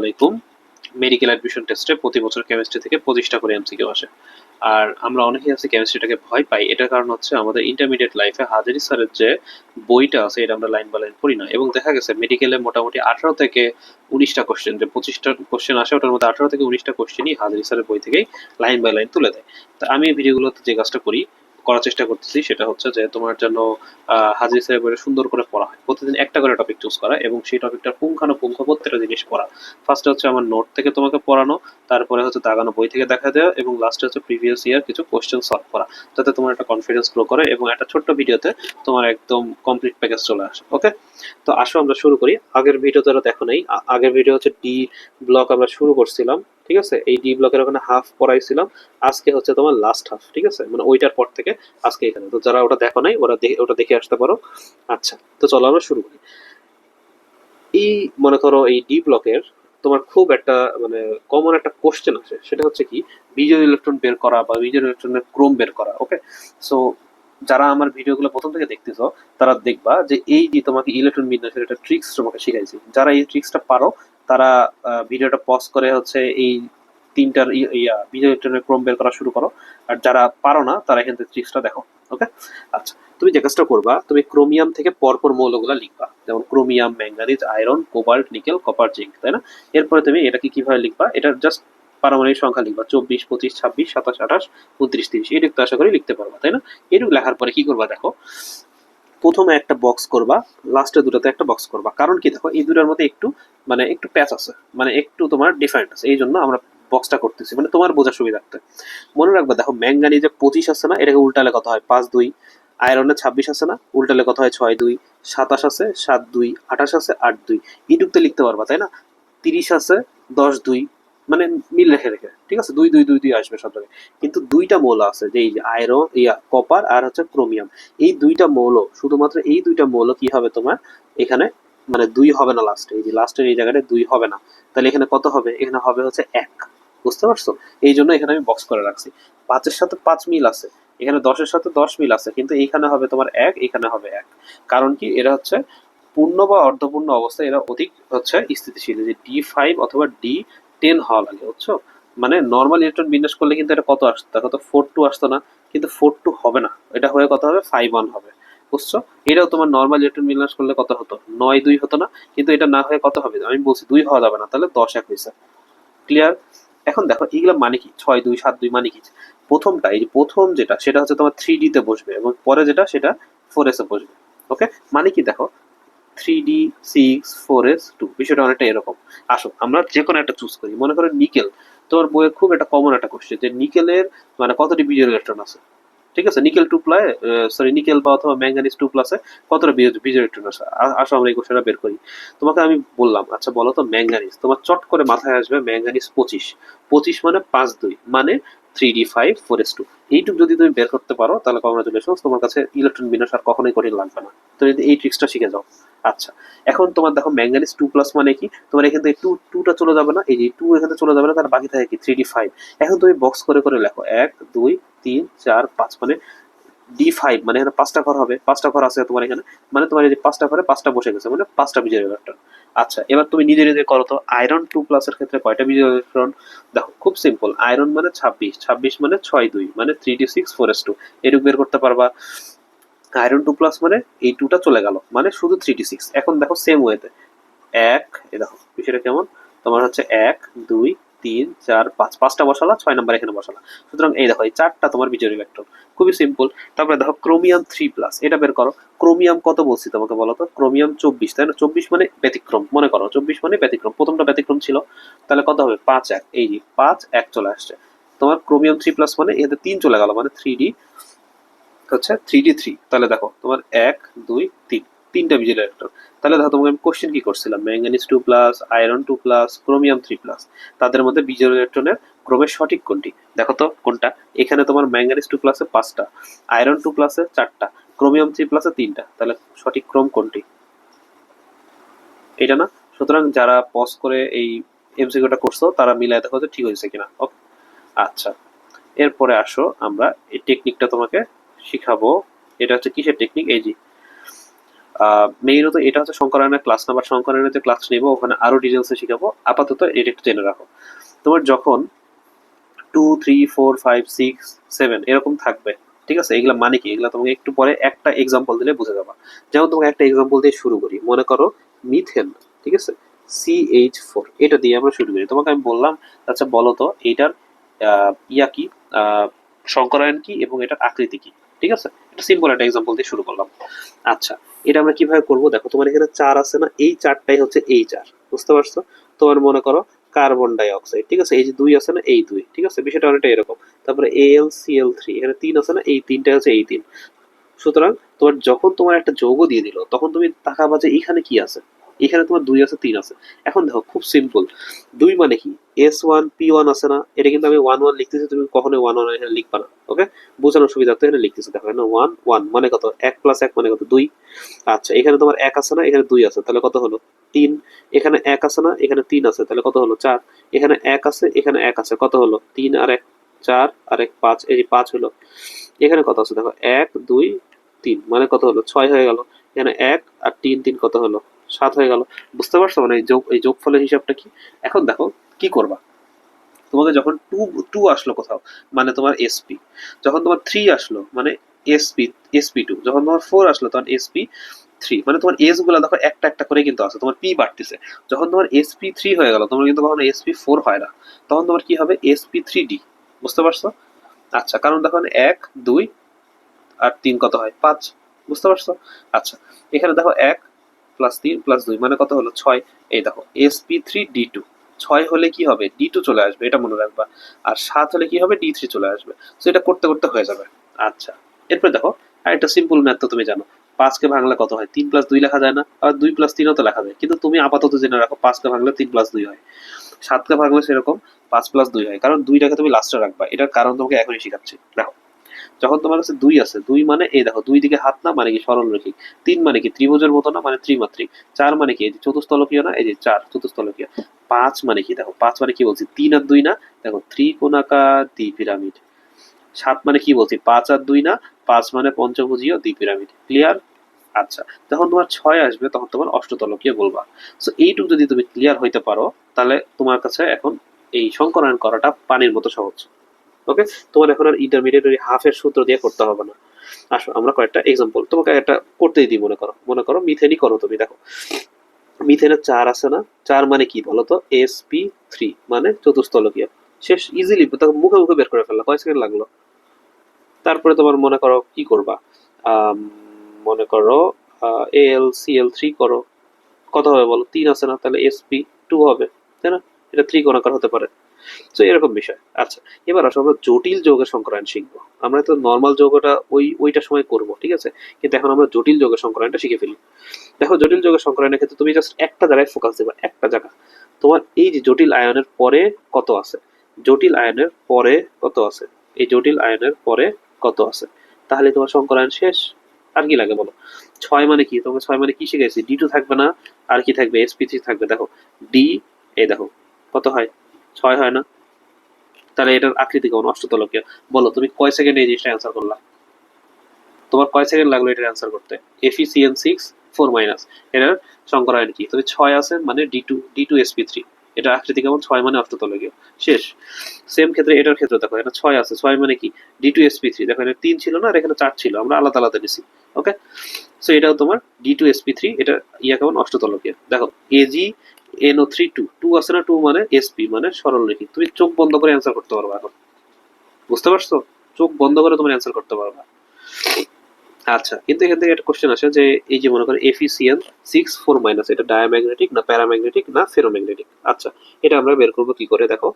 আলাইকুম। Medical admission টেস্টে প্রতি বছর কেমিস্ট্রি থেকে পঁচিশটা করে এমসিকিউ আসে। আর আমরা অনেকেই আছে কেমিস্ট্রিটাকে ভয় পাই। এটার কারণ হচ্ছে আমাদের ইন্টারমিডিয়েট লাইফে হাজারি স্যারের যে বইটা আছে, এটা আমরা লাইন বা লাইন পড়ি না। এবং দেখা গেছে মেডিকেলে মোটামুটি আঠারো থেকে উনিশটা কোশ্চেন যে পঁচিশটা কোশ্চেন আসে, ওটার মধ্যে আঠারো থেকে উনিশটা কোশ্চেনই হাজারি স্যারের বই থেকেই লাইন বাই লাইন তুলে দেয়। তো আমি ভিডিওগুলোতে যে কাজটা করি করার চেষ্টা করতেছি, সেটা হচ্ছে যে তোমার জন্য হাজির বইটা সুন্দর করে পড়া হয়। প্রতিদিন একটা করে টপিক চুজ করা এবং সেই টপিকটার পুঙ্খানুপুঙ্খ প্রত্যেকটা জিনিস পড়া। ফার্স্টে হচ্ছে আমার নোট থেকে তোমাকে পড়ানো, তারপরে হচ্ছে দাগানো বই থেকে দেখা দেওয়া এবং লাস্টে হচ্ছে প্রিভিয়াস ইয়ার কিছু কোশ্চেন সলভ করা, যাতে তোমার একটা কনফিডেন্স গ্রো করে এবং একটা ছোট্ট ভিডিওতে তোমার একদম কমপ্লিট প্যাকেজ চলে আসে ওকে তো আসো আমরা শুরু করি। আগের ভিডিও যারা দেখো নাই। আগের ভিডিও হচ্ছে ডি ব্লক আমরা শুরু করছিলাম। ঠিক আছে? এই ডি ব্লকের ওখানে হাফ পড়াইছিলাম। আজকে হচ্ছে তোমার লাস্ট হাফ ঠিক আছে? মানে ওইটার পর থেকে আজকে এখানে। তো যারা ওটা দেখো নাই, ওরা ওটা দেখে আসতে পারো। আচ্ছা তো চলো আমরা শুরু করি। এই মনে করো এই ডি ব্লকের তোমার খুব একটা মানে কমন একটা কোশ্চেন আছে সেটা হচ্ছে কি? বিজয় ইলেকট্রন বের করা বা বিজয় ইলেকট্রনের ক্রোম বের করা ওকে সো যারা আমার ভিডিওগুলো প্রথম থেকে দেখতেছো, তারা দেখবা যে এই যে তোমাকে ইলেকট্রন বিন্যাসের একটা ট্রিক্স তোমাকে শিখাইছি। যারা এই ট্রিক্সটা পারো তারা ভিডিওটা পজ করে হচ্ছে এই তিনটার ইয়া ইলেকট্রনের ক্রোম বের করা শুরু করো। আর যারা পারো না, তারা এখান থেকে ট্রিক্সটা দেখো ওকে আচ্ছা তুমি যে কাজটা করবা, তুমি ক্রোমিয়াম থেকে পরপর মৌলগুলো লিখবা। যেমন chromium manganese iron cobalt nickel copper zinc তাই না? এরপরে তুমি এটাকে কীভাবে লিখবা? এটা জাস্ট পারমাণবিক সংখ্যা লিখবা, চব্বিশ, পঁচিশ, ছাব্বিশ, সাতাশ, আঠাশ, উনত্রিশ, তিরিশ। এটুকু তো আশা করি লিখতে পারবা, তাই না? এটুকু লেখার পরে কি করবা দেখো প্রথমে একটা বক্স করবা লাস্টে দুটাতে একটা বক্স করবা। কারণ কি দেখো, এই দুটার মধ্যে একটু মানে একটু প্যাচ আছে মানে একটু তোমার ডিফারেন্ট আছে। এই জন্য আমরা বক্সটা করতেছি মানে তোমার বোঝার সুবিধার্থে। মনে রাখবা, দেখো ম্যাঙ্গানি যে পঁচিশ আছে না, এটাকে উল্টালে কত হয়? পাঁচ, দুই। আয়রনের ছাব্বিশ আছে না, উল্টালে কত হয়? ছয়, দুই। সাতাশ আছে, সাত, দুই। আঠাশ আছে, আট, দুই। এইটুকতে লিখতে পারবা, তাই না? তিরিশ আছে, দশ, দুই। মানে মিল রেখে রেখে, ঠিক আছে? দুই দুই দুই দুই আসবে সব জায়গায়। কিন্তু দুইটা মৌল আছে, যে এই যে আয়রন ইয়া কপার আর হচ্ছে ক্রোমিয়াম এই দুইটা মৌল, শুধুমাত্র এই দুইটা মৌল কি হবে তোমার? এখানে মানে দুই হবে না লাস্টে এই যে লাস্টের এই জায়গাটা দুই হবে না। তাহলে এখানে কত হবে? এখানে হবে হচ্ছে এক। বুঝতে পারছ? এই জন্য এখানে আমি বক্স করে রাখছি। পাঁচের সাথে পাঁচ মিল আছে। এখানে দশের সাথে দশ মিল আছে। কিন্তু এইখানে হবে তোমার এক, এখানে হবে এক। কারণ কি? এরা হচ্ছে পূর্ণ বা অর্ধপূর্ণ অবস্থায় এরা অধিক হচ্ছে স্থিতিশীল। যে ডি ফাইভ অথবা ডি টেন হওয়া লাগে, বুঝছ? মানে নর্মাল ইলেকট্রন বিন্যাস করলে কিন্তু এটা কত আসতো? দেখো তো ফোর টু আসতো না, কিন্তু ফোর টু হবে না। এটা হয়ে কত হবে? ফাইভ ওয়ান হবে, বুঝছ? এটাও তোমার নর্মাল ইলেকট্রন বিন্যাস করলে কত হতো? নয় দুই হতো না, কিন্তু এটা না হয়ে কত হবে? আমি বলছি দুই হওয়া যাবে না, তাহলে দশ এক হয়েছে। ক্লিয়ার এখন দেখো, এইগুলা মানে কি? ছয় দুই সাত দুই মানে কি? প্রথমটা, এই প্রথম যেটা, সেটা হচ্ছে তোমার থ্রি তে বসবে এবং পরে যেটা, সেটা ফোর এসে বসবে। ওকে মানে কি দেখো? Three D six four S two বিষয়টা অনেকটা এরকম। আসো, আমরা যে কোনো একটা চুজ করি। মনে করো নিকেল বইয়ে খুব একটা কমন একটা কোশ্চেন যে নিকেলের মানে কতটি ইলেকট্রন আছে? ঠিক আছে? নিকেল টু সরি নিকেল বা অথবা ম্যাঙ্গানিজ টু প্লাসে কতটা ইলেকট্রন আছে? আসো, আমরা এই কোশ্চেনটা বের করি। তোমাকে আমি বললাম আচ্ছা বলো তো ম্যাঙ্গানিজ তোমার চট করে মাথায় আসবে ম্যাঙ্গানিজ পঁচিশ। পঁচিশ মানে পাঁচ দুই মানে three D five four S two এইটুকু যদি তুমি বের করতে পারো, তাহলে কংগ্রাচুলেশন তোমার কাছে ইলেকট্রন বিন্যাস আর কখনোই কঠিন লাগবে না। তুমি যদি এই ট্রিক্সটা শিখে যাও। আচ্ছা এখন তোমার দেখো ম্যাঙ্গানিজ টু প্লাস মানে কি? তোমার এখান থেকে টু টুটা চলে যাবে না? এই যে টু এখানে চলে যাবে না, তার বাকি থাকে কি? থ্রি ডি ফাইভ এখন তুমি বক্স করে করে লেখো, এক, দুই, তিন, চার, পাঁচ মানে ডি ফাইভ মানে এখানে পাঁচটা ঘর হবে, পাঁচটা ঘর আছে তোমার এখানে মানে তোমার যে পাঁচটা ঘরে পাঁচটা বসে গেছে মানে পাঁচটা বিজয় ইলেকট্রন আচ্ছা এবার তুমি নিজে নিজে করো তো আয়রন টু প্লাসের ক্ষেত্রে কয়টা বিজয় ইলেকট্রন দেখো, খুব সিম্পল আয়রন মানে ছাব্বিশ ছাব্বিশ মানে ছয় দুই মানে three D six four S two এটুকু বের করতে পারবা। আয়রন টু প্লাস মানে এই টুটা চলে গেল। মানে শুধু থ্রি ডি সিক্স এখন দেখো সেম ওয়েতে এক, এই দেখো, বিষয়টা কেমন? তোমার হচ্ছে এক, দুই, তিন, চার, পাঁচ। পাঁচটা বসালা, ছয় নাম্বার এখানে বসালা। সুতরাং এই দেখো, এই চারটা তোমার বিজয় ইলেকট্রন খুবই সিম্পল তারপরে দেখো ক্রোমিয়াম থ্রি প্লাস এটা বের করো। ক্রোমিয়াম কত বলছি তোমাকে বলো তো? ক্রোমিয়াম চব্বিশ, তাই না? চব্বিশ মানে ব্যতিক্রম, মনে করো। চব্বিশ মানে ব্যতিক্রম। প্রথমটা ব্যতিক্রম ছিল। তাহলে কত হবে? পাঁচ, এক। এই পাঁচ, এক চলে আসছে। তোমার ক্রোমিয়াম থ্রি প্লাস মানে এতে তিন চলে গেল। মানে থ্রি ডি হচ্ছে থ্রি তাহলে দেখো, তোমার এক, দুই, তিন, তিনটা ইলেকট্রন তাহলে দেখো তোমাকে আমি কোশ্চেন কি করছিলাম? Manganese two plus iron two plus chromium three plus তাদের মধ্যে ইলেকট্রনের সঠিক কোনটি? দেখো তো, কোনটা? এখানে তোমার ম্যাঙ্গানিজ টু প্লাসে পাঁচটা আয়রন টু প্লাসে চারটা ক্রোমিয়াম থ্রি প্লাসে তিনটা। তাহলে সঠিক ক্রম কোনটি? এটা না? সুতরাং যারা পজ করে এই এমসিকিউটা করছ, তারা মিলায় দেখো যে ঠিক হয়েছে কিনা। ওকে আচ্ছা। এরপরে আসো আমরা, এই টেকনিকটা তোমাকে শিখাবো এটা হচ্ছে কিসের টেকনিক এই যে মেইনত এটা হচ্ছে শঙ্করায়নের ক্লাস নাম্বার শঙ্করায়নের ক্লাস নেব ওখানে আরও ডিটেলসে শিখাবো আপাতত এটা একটু জেনে রাখো। তোমার যখন two three four five six seven এরকম থাকবে ঠিক আছে? এগুলা মানে কি? এগুলা তোমাকে একটু পরে একটা এক্সাম্পল দিলে বুঝে যাবা। যেমন তোমাকে একটা এক্সাম্পল দিয়ে শুরু করি মনে করো মিথেন ঠিক আছে? সিএইচ ফোর এটা দিয়ে আমরা শুরু করি। তোমাকে আমি বললাম আচ্ছা বলো তো এইটার আহ, ইয়া কি? সংকরায়ন কি এবং এটার আকৃতি কি? ঠিক আছে? এটা সিম্পল একটা এক্সাম্পল দিয়ে শুরু করলাম। আচ্ছা এটা আমরা কীভাবে করব? দেখো, তোমার এখানে চার আছে না? এই চারটাই হচ্ছে এই চার। বুঝতে পারছ? তোমার মনে করো কার্বন ডাই অক্সাইড ঠিক আছে? এই যে দুই আছে না? এই দুই, ঠিক আছে? বিষয়টা অনেকটা এরকম। তারপরে এ এল সিএল থ্রি এখানে তিন আছে না? এই তিনটা হচ্ছে এই তিন। সুতরাং তোমার যখন তোমার একটা যৌগ দিয়ে দিল, তখন তুমি তাকাবা যে এখানে কি আছে? এখানে তোমার দুই আছে, তিন আছে। এখন দেখো, খুব সিম্পল দুই মানে কি? এস ওয়ান পি ওয়ান আছে না? এটা কিন্তু আমি ওয়ান ওয়ান লিখতেছি, তুমি কখনোই ওয়ান ওয়ান এখানে লিখবা না ওকে বোঝানোর সুবিধার্থে এখানে লিখতেছি, দেখো, এখানে ওয়ান ওয়ান মানে কত? এক প্লাস এক মানে কত? দুই। আচ্ছা এখানে তোমার এক আছে না, এখানে দুই আছে, তাহলে কত হলো? তিন। এখানে এক আছে না, এখানে তিন আছে, তাহলে কত হলো? চার। এখানে এক আছে, এখানে এক আছে, কত হলো? তিন আর এক, চার আর এক পাঁচ, এই যে পাঁচ হলো। এখানে কত আছে? দেখো, এক, দুই, তিন মানে কত হলো? ছয় হয়ে গেল। এখানে এক আর তিন তিন কত হলো? সাত হয়ে গেল। বুঝতে পারছ? মানে এই যোগ, এই যোগফলের হিসাবটা কি? এখন দেখো, কি করবা? তোমাকে যখন টু টু আসলো কোথাও মানে তোমার এসপি যখন তোমার থ্রি আসলো মানে এসপি এসপি টু যখন তোমার ফোর আসলো, তখন এসপি থ্রি মানে তোমার এসগুলা দেখো একটা একটা করে কিন্তু আছে, তোমার পি বাড়তেছে। যখন তোমার এসপি থ্রি হয়ে গেল, তোমার কিন্তু কখনো এসপি ফোর হয় না। তখন তোমার কি হবে? এসপি থ্রি ডি বুঝতে পারছ? আচ্ছা কারণ দেখো এক, দুই আর তিন কত হয়? পাঁচ, বুঝতে পারছ? আচ্ছা এখানে দেখো এক প্লাস তিন প্লাস দুই মানে কত হলো? ছয়। এই দেখো এসপি থ্রি ডি টু ছয় হলে কি হবে? ডি টু চলে আসবে, এটা মনে রাখবা। আর সাত হলে কি হবে? ডি থ্রি চলে আসবে। তো এটা করতে করতে হয়ে যাবে। আচ্ছা এরপরে দেখো আর একটা সিম্পল ম্যাথ তো তুমি জানো। পাঁচকে ভাঙলে কত হয়? তিন প্লাস দুই লেখা যায় না। আর দুই প্লাস তিনও তো লেখা যায়। কিন্তু তুমি আপাতত জেনে রাখো পাঁচকে ভাঙলে তিন প্লাস দুই হয়। সাতকে ভাঙলে সেরকম পাঁচ প্লাস দুই হয়। কারণ দুইটাকে তুমি লাস্টে রাখবা। এটার কারণ তোমাকে এখনই শেখাচ্ছি। দেখো যখন তোমার কাছে দুই আছে, দুই মানে এই দেখো, দুই দিকে হাত না মানে কি সরল রেখি তিন মানে কি ত্রিভুজের মতো না মানে ত্রিমাত্রিক। চার মানে কি এই যে চতুস্তলকীয় না, এই যে চার চতুস্তলকীয় পাঁচ মানে কি দেখো, পাঁচ মানে কি বলছি? তিন আর দুই না, দেখো ত্রিকোণাকার দ্বি পিরামিড। সাত মানে কি বলছি? পাঁচ আর দুই না, পাঁচ মানে পঞ্চভুজীয় দ্বি পিরামিড। ক্লিয়ার আচ্ছা যখন তোমার ছয় আসবে, তখন তোমার অষ্টতলকীয় বলবা। সো এইটুকু যদি তুমি ক্লিয়ার হইতে পারো, তাহলে তোমার কাছে এখন এই সংকরায়ন করাটা পানির মতো সহজ। ওকে তোমার এখন আর ইন্টারমিডিয়েট ওই হাফের সূত্র দিয়ে করতে হবে না। আসো, আমরা কয়েকটা এক্সাম্পল তোমাকে একটা করতেই দিই, মনে করো মনে করো মিথেনই করো তুমি, দেখো। মিথেনের চার আছে না? চার মানে কি বলো তো? এস পি থ্রি মানে চতুস্তলকীয় শেষ ইজিলি তখন মুখে মুখে বের করে ফেললা, কয় সেকেন্ড লাগল? তারপরে তোমার মনে করো কি করবা? মনে করো এল সি এল থ্রি করো। কত হবে বলো? তিন আছে না? তাহলে এস পি টু হবে, তাই না? এটা থ্রি ত্রিকোণাকার হতে পারে। তো এরকম বিষয়। আচ্ছা এবার আসো, আমরা জটিল যৌগের সংক্রায়ণ শিখব। আমরা তো নর্মাল যৌগটা ওই ওইটার সময় করব, ঠিক আছে? কিন্তু এখন আমরা জটিল যৌগের সংক্রায়ণটা শিখে ফেলি। দেখো, জটিল যৌগের সংক্রায়ণের ক্ষেত্রে তুমি জাস্ট একটা জায়গায় ফোকাস দেবা, একটা জায়গা। তোমার এই যে জটিল আয়নের পরে কত আছে? জটিল আয়নের পরে কত আছে? এই জটিল আয়নের পরে কত আছে? তাহলে তোমার সংকরায়ন শেষ। আর কি লাগে বলো? ছয় মানে কি? তোমাকে ছয় মানে কি শিখেছি ডি টু থাকবে না, আর কি থাকবে? এসপি থ্রি থাকবে। দেখো ডি এই দেখো ছয় হয় না। তাহলে এটার আকৃতি কেমন? অষ্টতলকীয়। বলো, তুমি কয় সেকেন্ডে এই জিনিসটা অ্যান্সার করলা? তোমার কয় সেকেন্ড লাগল এটার অ্যান্সার করতে? এফিসিএন সিক্স ফোর মাইনাস এটার সংকরায়ন কি? তবে ছয় আছে মানে D two D two SP three এটা আকৃতি কেমন ছয় মানে অষ্টতলকীয় শেষ। সেম ক্ষেত্রে এটার ক্ষেত্রে দেখো এটা ছয় আছে। ছয় মানে কি? ডি টু এসপি থ্রি দেখো এটা তিন ছিল না, আর এখানে চার ছিল। আমরা আলাদা আলাদা নিছি। ওকে সো এটাও তোমার ডি টু এসপি থ্রি এটা ইয়া কেমন অষ্টতলকীয়। দেখো AG NO three two two আছে না টু মানে এসপি মানে সরল রেখি তুমি চোখ বন্ধ করে অ্যান্সার করতে পারবা এখন। বুঝতে পারছ? চোখ বন্ধ করে তোমার অ্যান্সার করতে পারবা। আচ্ছা কিন্তু এখান থেকে একটা কোশ্চেন আসে যে, এই যে মনে করো এফিসিয়ান সিক্স ফোর মাইনাস এটা ডায়াম্যাগনেটিক না প্যারাম্যাগনেটিক না ফেরোম্যাগনেটিক আচ্ছা এটা আমরা বের করব কি করে? দেখো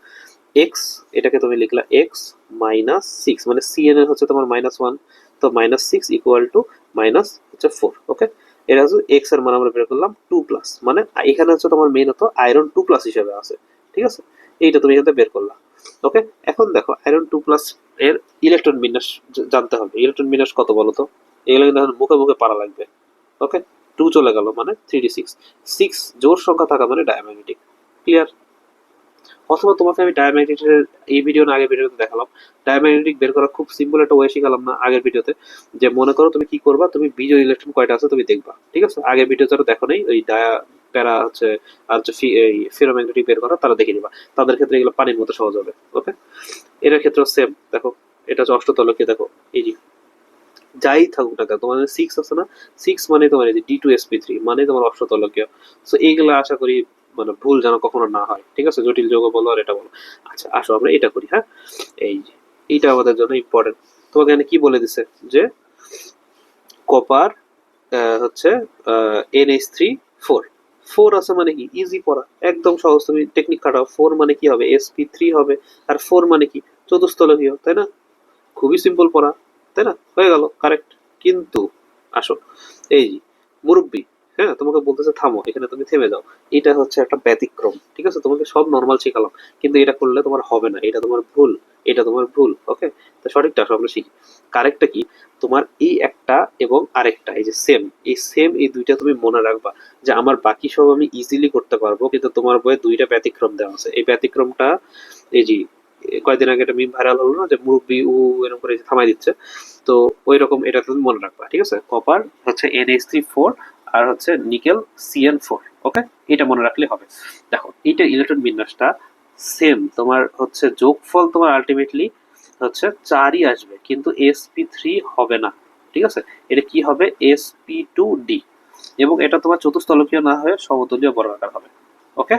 এক্স এটাকে তুমি লিখলা এক্স মাইনাস সিক্স মানে সিএন এর হচ্ছে তোমার মাইনাস ওয়ান তো minus six equal to minus হচ্ছে ফোর ওকে এটা হচ্ছে এক্সের মান আমরা বের করলাম টু প্লাস মানে এখানে হচ্ছে তোমার মেন হতো আয়রন টু প্লাস হিসেবে আছে, ঠিক আছে? এইটা তুমি এখান বের করলা ওকে এখন দেখো আয়রন টু প্লাস এর ইলেকট্রন বিন্যাস জানতে হবে ইলেকট্রন বিন্যাস কত বলো তো এগুলো কিন্তু মুখে মুখে পারা লাগবে। ওকে টু চলে গেল মানে থ্রি ডি সিক্স সিক্স জোর সংখ্যা থাকা মানে ডায়াম্যাগনেটিক ক্লিয়ার অথবা তোমাকে আমি ডায়াম্যাগনেটিকের এই ভিডিও না, আগের ভিডিওতে দেখালাম। ডায়াম্যাগনেটিক বের করা খুব সিম্পল একটা ওয়ে শিখালাম না আগের ভিডিওতে যে মনে করো তুমি কি করবা, তুমি বিজয় ইলেকট্রন কয়টা আছে তুমি দেখবা। ঠিক আছে? আগের ভিডিও যারা দেখো নেই, ওই ডায়া প্যারা হচ্ছে, আর এই ফেরোম্যাগনেটিক বের করা, তারা দেখে নিবা। তাদের ক্ষেত্রে এগুলো পানির মতো সহজ হবে। ওকে এটার ক্ষেত্রে সেম দেখো, এটা হচ্ছে অষ্টতলকে, দেখো, এই যে যাই থাকুক না কেন তোমার সিক্স আছে না? সিক্স মানে তোমার এই যে ডি টু এসপি থ্রি মানে তোমার অষ্টতলকীয় সো এইগুলো আশা করি মানে ভুল যেন কখনো না হয়। ঠিক আছে? জটিল যোগ বলো আর এটা বলো। আচ্ছা আসো আমরা এটা করি হ্যাঁ? এই যে, এইটা আমাদের জন্য ইম্পর্টেন্ট তোমাকে এখানে কি বলে দিছে? যে কপার হচ্ছে N H three four four আছে মানে কি? ইজি পড়া। একদম সহজ। তুমি টেকনিক খাটাও ফোর মানে কি হবে? এসপি থ্রি হবে। আর ফোর মানে কি? চতুস্থলকীয় তাই না? খুবই সিম্পল পড়া। তাই না? হয়ে গেল কারেক্ট কিন্তু, আসো, এই মুরব্বী হ্যাঁ তোমাকে বলতেছে থামো, এখানে তুমি থেমে যাও। এটা হচ্ছে একটা ব্যতিক্রম, ঠিক আছে? তোমাকে সব নর্মাল শেখালাম, কিন্তু এটা করলে তোমার হবে না, এটা তোমার ভুল, এটা তোমার ভুল ওকে তো সঠিকটা আসো, আমরা শিখি। কারেক্টটা কি? তোমার এই একটা এবং আরেকটা, এই যে সেম এই সেম এই দুইটা তুমি মনে রাখবা যে আমার বাকি সব আমি ইজিলি করতে পারব, কিন্তু তোমার বইয়ে দুইটা ব্যতিক্রম দেওয়া আছে। এই ব্যতিক্রমটা, এই যে কয়েকদিন আগে একটা মিম ভাইরাল হলো না, যে মুরব্বি উ এরকম করে থামাই দিচ্ছে। তো ওই রকম এটা তুমি মনে রাখবা, ঠিক আছে? কপার হচ্ছে এনএস থ্রি ফোর আর হচ্ছে নিকেল সিএন ফোর ওকে এটা মনে রাখলে হবে। দেখো, এইটা ইলেকট্রন বিন্যাসটা সেম তোমার হচ্ছে যোগফল তোমার আলটিমেটলি হচ্ছে চারই আসবে, কিন্তু এসপি থ্রি হবে না, ঠিক আছে? এটা কি হবে? এসপি টু ডি এবং এটা তোমার চতুস্থলকীয় না হয়ে সমতলীয় বর্গাকার হবে ওকে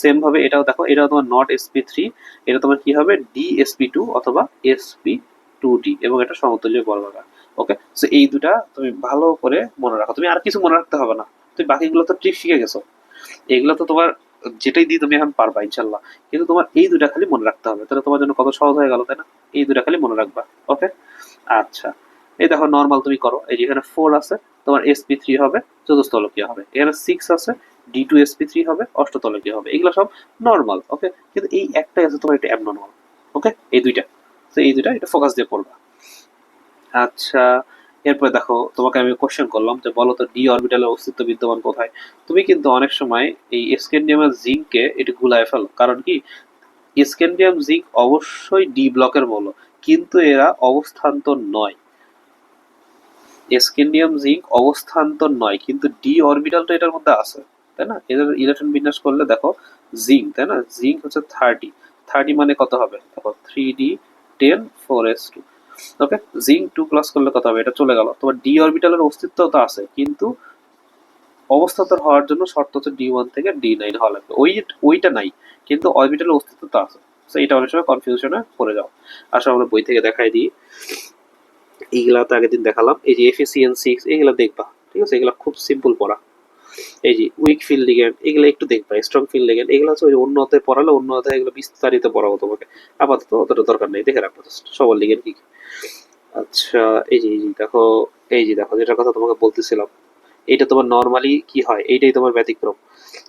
সেম ভাবে এটাও দেখো, এটাও তোমার নট এসপি থ্রি এটা তোমার কি হবে? ডি টু অথবা এসপি টু ডি এবং এটা সমতুল্য বর্গাকার ওকে সো এই দুটা তুমি ভালো করে মনে রাখো। তুমি আর কিছু মনে রাখতে হবে না। তুমি বাকিগুলো তো ট্রিক শিখে গেছো। এগুলো তো তোমার যেটাই দিই তুমি এখন পারবা ইনশাল্লাহ কিন্তু তোমার এই দুটা খালি মনে রাখতে হবে। তাহলে তোমার জন্য কত সহজ হয়ে গেল, তাই না? এই দুটা খালি মনে রাখবা ওকে আচ্ছা। এই দেখো নর্মাল তুমি করো। এই যে এখানে ফোর আছে, তোমার এসপি থ্রি হবে চতুস্থলকীয় হবে। এখানে সিক্স আছে ডি টু এসপি থ্রি হবে অষ্টতলকীয় হবে, এগুলো সব নর্মাল ওকে কিন্তু এই একটাই আছে তোমার, এটা অ্যাবনর্মাল ওকে এই দুইটা তো এই দুইটা এটা ফোকাস দিয়ে পড়বা আচ্ছা এরপরে দেখো, তোমাকে আমি কোশ্চেন করলাম যে বলো তো ডি অরবিটালের অস্তিত্ব বিদ্যমান কোথায়? তুমি কিন্তু অনেক সময় এই স্ক্যান্ডিয়াম আর জিঙ্ককে এটি গুলায় ফেলো, কারণ কি? স্ক্যান্ডিয়াম জিঙ্ক অবশ্যই ডি ব্লকের মৌল, কিন্তু এরা অবস্থান্তর নয়। স্ক্যান্ডিয়াম জিঙ্ক অবস্থান্তর নয়, কিন্তু ডি অরবিটাল তো এটার মধ্যে আছে। তাই না? এদের ইলেকট্রন বিন্যাস করলে দেখো জিঙ্ক তাই না? জিঙ্ক হচ্ছে থার্টি থার্টি মানে কত হবে? দেখো three D ten four S two okay zinc two plus করলে কত হবে? এটা চলে গেল। তোমার ডি অরবিটালের অস্তিত্ব তো আছে, কিন্তু অবস্থান্তর হওয়ার জন্য শর্ত হচ্ছে ডি ওয়ান থেকে ডি নাইন হওয়া লাগবে। ওই ওইটা নাই, কিন্তু অরবিটালের অস্তিত্ব তো আছে। তো এটা অনেক সময় কনফিউশনে পড়ে যাও। আসলে আমরা বই থেকে দেখাই দিই। এইগুলা তো আগের দিন দেখালাম। এই যে এফিসিএন সিক্স এগুলা দেখবা। ঠিক আছে? এগুলা খুব সিম্পল পড়া। এই যে উইক ফিল লিগেন্ড এগুলো একটু দেখবা স্ট্রং ফিল লিগেন্ড এগুলো হচ্ছে ওই অন্য অধ্যায় পড়ালে, অন্য অধ্যায় এগুলো বিস্তারিত পড়াবো তোমাকে। আপাতত অতটা দরকার নেই, দেখে রাখব সবার লিগেন্ড কি কি। আচ্ছা এই যে এই যে, দেখো, এই যে, দেখো যেটার কথা তোমাকে বলতেছিলাম, এইটা তোমার নর্মালি কি হয়? এইটাই তোমার ব্যতিক্রম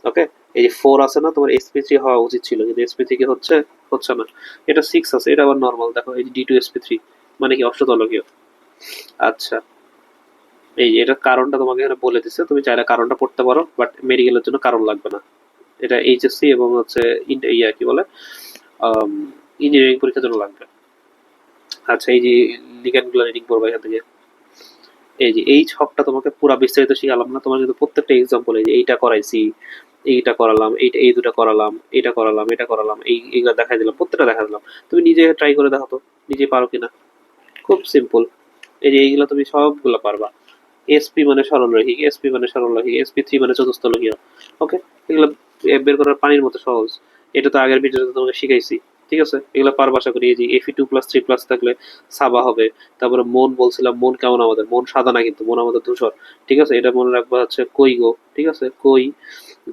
ওকে এই যে ফোর আছে না, তোমার এসপি থ্রি হওয়া উচিত ছিল, কিন্তু এসপি থ্রি কি হচ্ছে? হচ্ছে না। এটা সিক্স আছে, এটা আবার নর্মাল দেখো, এই যে ডি টু এসপি থ্রি মানে কি অষ্টতলকীয়? আচ্ছা এই এটার কারণটা তোমাকে এখানে বলে দিচ্ছে তুমি চাইলে কারণটা পড়তে পারো বাট মেডিকেলের জন্য কারণ লাগবে না। এটা এইচএসসি এবং হচ্ছে ইয়া, কি বলে ইঞ্জিনিয়ারিং পরীক্ষার জন্য লাগবে। আচ্ছা এই যে লিগ্যান্ডগুলো রিডিং করব এখান থেকে। এই যে, এই ছকটা তোমাকে পুরো বিস্তারিত শিখালাম না, তোমার কিন্তু প্রত্যেকটা এক্সাম্পল এই যে, এইটা করাইছি, এইটা করালাম, এইটা, এই দুটো করালাম এটা করালাম এটা করালাম, এই, এইগুলো দেখাই দিলাম, প্রত্যেকটা দেখা দিলাম। তুমি নিজে ট্রাই করে দেখো তো নিজে পারো কিনা? খুব সিম্পল এই যে, এইগুলো তুমি সবগুলো পারবা। এসপি মানে সরলরৈখিক এসপি মানে সরলরৈখিক এসপি থ্রি মানে চতুস্থলকীয় ওকে এগুলো বের করার পানির মতো সহজ। এটা তো আগের ভিডিওতে তোমাকে শিখাইছি। ঠিক আছে? এগুলো পারবা আশা করি। এই যে এফি টু প্লাস থ্রি প্লাস থাকলে সাবা হবে। তারপরে মন বলছিলাম, মন কেমন আমাদের? মন সাদা না কিন্তু, মন আমাদের ধূসর। ঠিক আছে? এটা মনে রাখবা হচ্ছে কই গো? ঠিক আছে? কই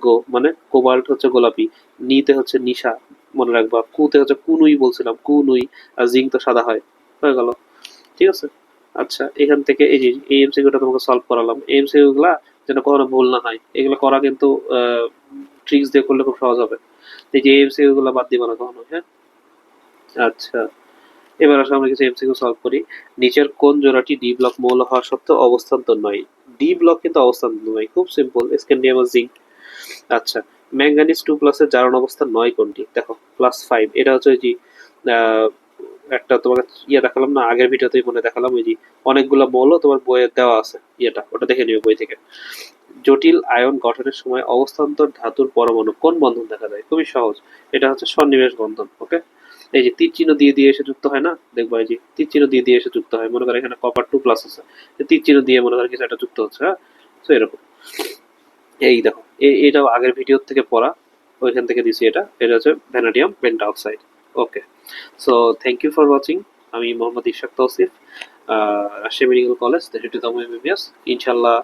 গো? মানে কোবাল্ট হচ্ছে গোলাপি। নিতে হচ্ছে নিশা, মনে রাখবা। কুতে হচ্ছে কুনুই বলছিলাম, কুনুই। আর জিঙ্ক তো সাদা হয়। হয়ে গেল। ঠিক আছে? আচ্ছা এখান থেকে এই যে এই এমসিকিউটা তোমাকে সলভ করালাম। এই এমসিকিউ গুলা যেন কখনো ভুল না হয়। এগুলো করা কিন্তু ট্রিক্স দিয়ে করলে খুব সহজ হবে। এই যে এমসিকিউ গুলো বাদ দিবা না কখনো হ্যাঁ? আচ্ছা এবার আসলে আমরা কিছু এমসিকিউ সলভ করি। নিচের কোন জোড়াটি ডি ব্লক মৌল হওয়া সত্ত্বেও অবস্থান্তর নয়? ডি ব্লক কিন্তু অবস্থান্তর নয়, খুব সিম্পল স্ক্যান্ডিয়াম জিঙ্ক আচ্ছা ম্যাঙ্গানিজ টু প্লাসের জারণ অবস্থা নয় কোনটি? দেখো প্লাস ফাইভ এটা হচ্ছে যে একটা তোমাকে ইয়ে দেখালাম না, আগের ভিডিওতেই মনে দেখালাম ওই যে অনেকগুলো মৌল তোমার বইয়ে দেওয়া আছে, ইয়েটা, ওটা দেখে নিও বই থেকে। জটিল আয়ন গঠনের সময় অবস্থান্তর ধাতুর পরমাণু কোন বন্ধন দেখা যায় খুবই সহজ, এটা হচ্ছে সন্নিবেশ বন্ধন, ওকে? এই যে তীর চিহ্ন দিয়ে দিয়ে এসে যুক্ত হয় না? দেখব এই যে তীর চিহ্ন দিয়ে দিয়ে এসে যুক্ত হয়, মনে করো এখানে কপার টু প্লাস আছে তীর চিহ্ন দিয়ে মনে করো কিছু একটা যুক্ত হচ্ছে হ্যাঁ? তো এরকম। এই দেখো এটাও আগের ভিডিও থেকে পড়া, ওইখান থেকে দিছি এটা এটা হচ্ছে vanadium penta oxide okay so thank you for watching আমি মোহাম্মদ ইশাক তৌসিফ রাজশাহী মেডিকেল কলেজ তেষট্টিতম এমবিবিএস ইনশাল্লাহ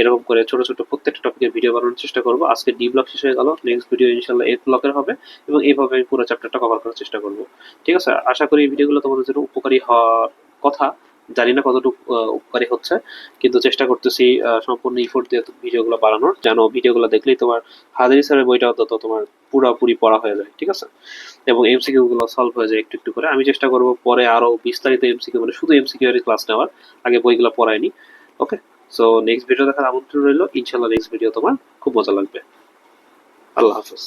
এরকম করে ছোট ছোট প্রত্যেকটা টপিকের ভিডিও বানানোর চেষ্টা করব। আজকে ডি ব্লক শেষ হয়ে গেল। নেক্সট ভিডিও ইনশাল্লাহ এ ব্লকের হবে এবং এইভাবে আমি পুরো চ্যাপ্টারটা কভার করার চেষ্টা করব। ঠিক আছে? আশা করি এই ভিডিওগুলো তোমাদের জন্য উপকারী হওয়ার কথা। জানি না কতটুকু উপকারী হচ্ছে, কিন্তু চেষ্টা করতেছি সম্পূর্ণ ইফোর্ট দিয়ে ভিডিওগুলো বানানোর যেন ভিডিওগুলো দেখলেই তোমার হাজারি স্যারের বইটা অন্তত তোমার পুরোপুরি পড়া হয়ে যায়, ঠিক আছে? এবং এমসিকিউ গুলো সলভ হয়ে যায় একটু একটু করে। আমি চেষ্টা করব পরে আরও বিস্তারিত এমসিকিউ মানে শুধু এমসিকিউ এর ক্লাস নেওয়ার। আগে বইগুলো পড়ায়নি ওকে সো নেক্সট ভিডিও দেখার আমন্ত্রণ রইল। ইনশাল্লাহ নেক্সট ভিডিও তোমার খুব মজা লাগবে। আল্লাহ হাফেজ।